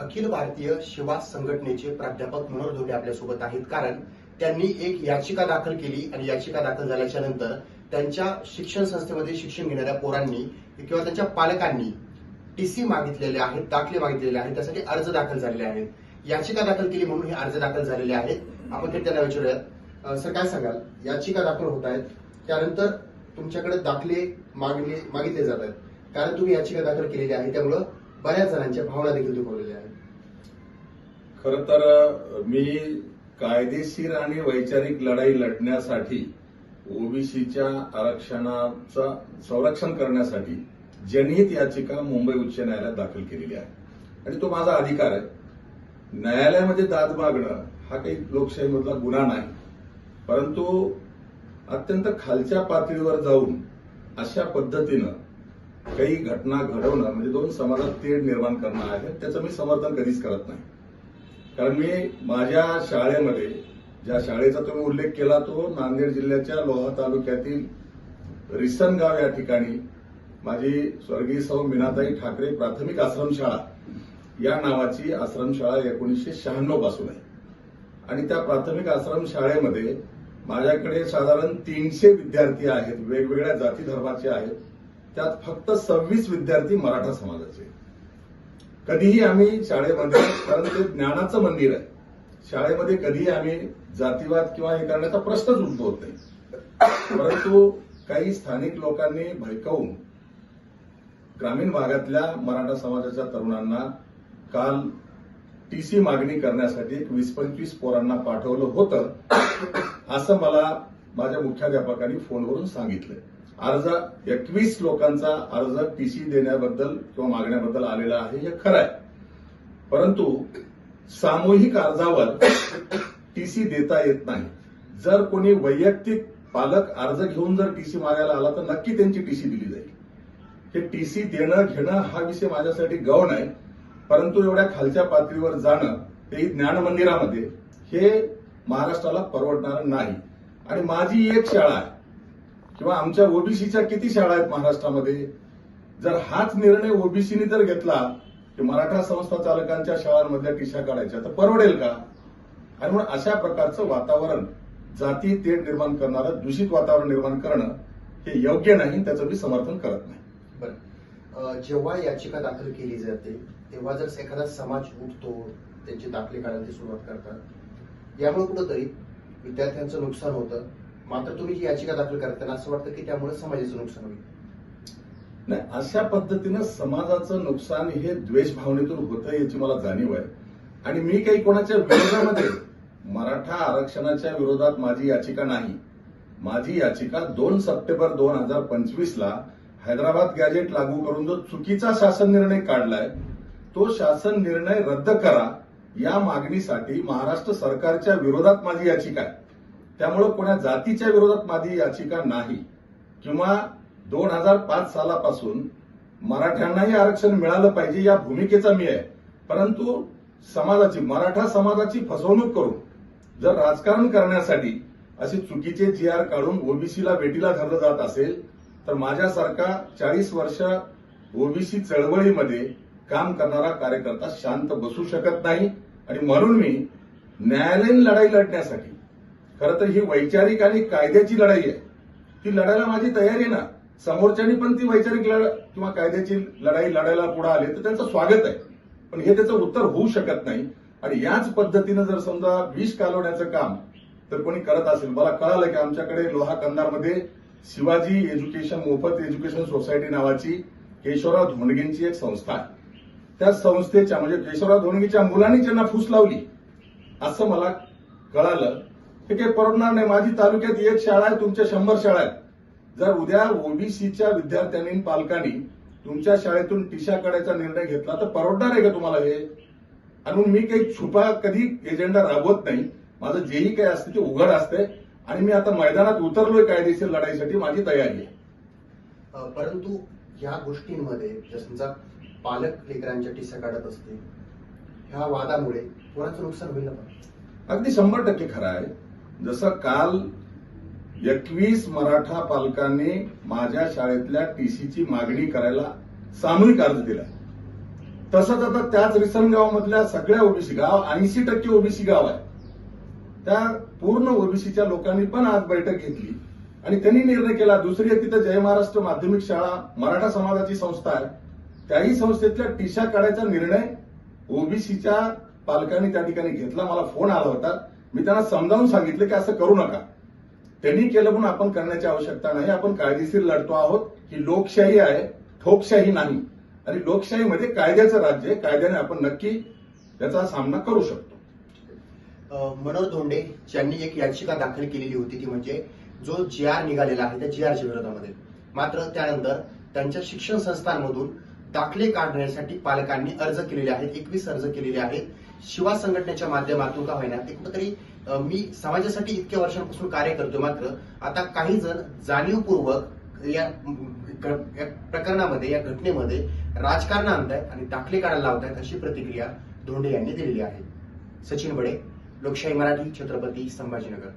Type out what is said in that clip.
अखिल भारतीय शिवा संघटनेचे प्राध्यापक मनोहर धोटे आपल्यासोबत आहेत. कारण त्यांनी एक याचिका दाखल केली आणि याचिका दाखल झाल्याच्यानंतर त्यांच्या शिक्षण संस्थेमध्ये शिक्षण घेणाऱ्या पोरांनी किंवा त्यांच्या पालकांनी टीसी मागितलेले आहेत दाखले मागितलेले आहेत त्यासाठी अर्ज दाखल झालेले आहेत. याचिका दाखल केली म्हणून हे अर्ज दाखल झालेले आहेत. आपण ते त्यांना विचारूयात. सर काय सांगाल? याचिका दाखल होत आहेत. त्यानंतर तुमच्याकडे दाखले मागले मागितले जात आहेत. कारण तुम्ही याचिका दाखल केलेली आहे त्यामुळं बऱ्याच जणांच्या भावना देखील दुखवलेल्या आहेत. खर तर मी कायदेशीर आणि वैचारिक लढाई लढण्यासाठी ओबीसीच्या आरक्षणाचं संरक्षण करण्यासाठी जनहित याचिका मुंबई उच्च न्यायालयात दाखल केलेली आहे. आणि तो माझा अधिकार आहे. न्यायालयामध्ये दाद मागणं हा काही लोकशाहीमधला गुन्हा नाही. परंतु अत्यंत खालच्या पातळीवर जाऊन अशा पद्धतीनं काही घटना घडवणं म्हणजे दोन समाजात तेढ निर्माण करणं आहे त्याचं मी समर्थन कधीच करत नाही. कारण मी माझ्या शाळेमध्ये ज्या शाळेचा तुम्ही उल्लेख केला तो नांदेड जिल्ह्याच्या लोहा तालुक्यातील रिसनगाव या ठिकाणी माझी स्वर्गीय सौ मीनाताई ठाकरे प्राथमिक आश्रमशाळा या नावाची आश्रमशाळा एकोणीसशे शहाण्णवपासून आहे. आणि त्या प्राथमिक आश्रमशाळेमध्ये माझ्याकडे साधारण तीनशे विद्यार्थी आहेत वेगवेगळ्या जाती धर्माचे आहेत. त्यात फक्त सव्वीस विद्यार्थी मराठा समाजाचे कधीही आम्ही शाळेमध्ये कारण ते ज्ञानाचं मंदिर आहे. शाळेमध्ये कधीही आम्ही जातीवाद किंवा हे करण्याचा प्रश्नच उद्भवत नाही. परंतु काही स्थानिक लोकांनी भयकावून ग्रामीण भागातल्या मराठा समाजाच्या तरुणांना काल टीसी मागणी करण्यासाठी एक वीस पंचवीस पोरांना पाठवलं होतं असं मला माझ्या मुख्याध्यापकांनी फोनवरून सांगितलं अर्ज एकवीस लोकांचा अर्ज टीसी देण्याबद्दल किंवा मागण्याबद्दल आलेला आहे हे खरं आहे. परंतु सामूहिक अर्जावर टीसी देता येत नाही. जर कोणी वैयक्तिक पालक अर्ज घेऊन जर टीसी मागायला आला तर नक्की त्यांची टीसी दिली जाईल. हे टीसी देणं घेणं हा विषय माझ्यासाठी गौण आहे. परंतु एवढ्या खालच्या पातळीवर जाणं ते ज्ञान मंदिरामध्ये हे महाराष्ट्राला परवडणार नाही. आणि माझी एक शाळा आहे. किंवा आमच्या ओबीसीच्या किती शाळा आहेत महाराष्ट्रामध्ये? जर हाच निर्णय ओबीसीने जर घेतला की मराठा संस्था चालकांच्या शाळांमधल्या टिशा काढायच्या तर परवडेल का? आणि म्हणून अशा प्रकारचं वातावरण जाती तेढ निर्माण करणारं दूषित वातावरण निर्माण करणं हे योग्य नाही त्याचं मी समर्थन करत नाही. बरं. जेव्हा याचिका दाखल केली जाते तेव्हा जर एखादा समाज उठतो त्यांचे दाखले काढायला सुरुवात करतात यामुळे कुठंतरी विद्यार्थ्यांचं नुकसान होतं. मात्र तुम्ही जी याचिका दाखल करताना असं वाटतं की त्यामुळे समाजाचं नुकसान होईल? नाही अशा पद्धतीनं समाजाचं नुकसान हे द्वेष भावनेतून होतं याची मला जाणीव आहे. आणि मी काही कोणाच्या विरोधामध्ये मराठा आरक्षणाच्या विरोधात माझी याचिका नाही. माझी याचिका दोन सप्टेंबर दोन हजार पंचवीसला हैदराबाद गॅजेट लागू करून जो चुकीचा शासन निर्णय काढलाय तो शासन निर्णय रद्द करा या मागणीसाठी महाराष्ट्र सरकारच्या विरोधात माझी याचिका आहे. त्यामुळे कोणा जातीच्या विरोधात माझी याचिका नाही. किंवा दोन हजार पाच सालापासून मराठ्यांनाही आरक्षण मिळालं पाहिजे या भूमिकेचा मी आहे. परंतु समाजाची मराठा समाजाची फसवणूक करून जर राजकारण करण्यासाठी असे चुकीचे जी आर काढून ओबीसीला वेटीला धरलं जात असेल तर माझ्यासारखा चाळीस वर्ष ओबीसी चळवळीमध्ये काम करणारा कार्यकर्ता शांत बसू शकत नाही. आणि म्हणून मी न्यायालयीन लढाई लढण्यासाठी खरं तर ही वैचारिक आणि कायद्याची लढाई आहे. ती लढायला माझी तयारी आहे ना. समोरच्यांनी पण ती वैचारिक लढ किंवा कायद्याची लढाई लढायला पुढे आले तर त्यांचं स्वागत आहे. पण हे त्याचं उत्तर होऊ शकत नाही. आणि याच पद्धतीनं जर समजा विष कालवण्याचं काम तर कोणी करत असेल मला कळालं की आमच्याकडे लोहा कंधारमध्ये शिवाजी एज्युकेशन मोफत एज्युकेशन सोसायटी नावाची केशवराव धोंडगेंची एक संस्था आहे. त्या संस्थेच्या म्हणजे केशवराव धोंडगेच्या मुलांनी त्यांना फूस लावली असं मला कळालं. हे काही परवडणार नाही. माझी तालुक्यात एक शाळा आहे तुमच्या शंभर शाळा आहेत. जर उद्या ओबीसीच्या विद्यार्थ्यांनी पालकांनी तुमच्या शाळेतून टिशा काढायचा निर्णय घेतला तर परवडणार आहे का तुम्हाला हे? आणि मी काही छुपा कधी एजेंडा राबवत नाही. माझं जेही काही असते ते उघड असते आणि मी आता मैदानात उतरलोय कायदेशीर लढाईसाठी माझी तयारी आहे. परंतु या गोष्टींमध्ये समजा पालक लेकरांच्या टिस्या काढत असतील ह्या वादामुळे कोणाचं नुकसान होईल ना? अगदी शंभर टक्के खरं आहे. जसं काल एकवीस मराठा पालकांनी माझ्या शाळेतल्या टीसीची मागणी करायला सामूहिक अर्ज दिला. तसंच आता त्याच रिसनगावमधल्या सगळ्या ओबीसी गाव ऐंशी टक्के ओबीसी गाव आहे. त्या पूर्ण ओबीसीच्या लोकांनी पण आज बैठक घेतली आणि त्यांनी निर्णय केला दुसरी आहे तिथं जय महाराष्ट्र माध्यमिक शाळा मराठा समाजाची संस्था आहे. त्याही संस्थेतल्या टीशा काढायचा निर्णय ओबीसीच्या पालकांनी त्या ठिकाणी घेतला. मला फोन आला होता. मी त्यांना समजावून सांगितलं की असं करू नका. त्यांनी केलं पण आपण करण्याची आवश्यकता नाही. आपण कायदेशीर लढतो आहोत ही लोकशाही आहे ठोकशाही नाही. आणि लोकशाहीमध्ये कायद्याचं राज्य आहे कायद्याने आपण नक्की त्याचा सामना करू शकतो. मनोज धोंडे यांनी एक याचिका दाखल केलेली होती ती म्हणजे जो जी आर निघालेला आहे त्या जी आरच्या विरोधामध्ये. मात्र त्यानंतर त्यांच्या शिक्षण संस्थांमधून दाखले काढण्यासाठी पालकांनी अर्ज केलेले आहेत एकवीस अर्ज केलेले आहेत. शिवा संघटनेच्या माध्यमातून का होईना ते कुठेतरी मी समाजासाठी इतक्या वर्षांपासून कार्य करतो मात्र आता काही जण जाणीवपूर्वक या या प्रकरणामध्ये या घटनेमध्ये राजकारण आणतायत आणि दाखले काढायला लावतायत अशी प्रतिक्रिया धोंडे यांनी दिलेली आहे. सचिन बडे लोकशाही मराठी छत्रपती संभाजीनगर.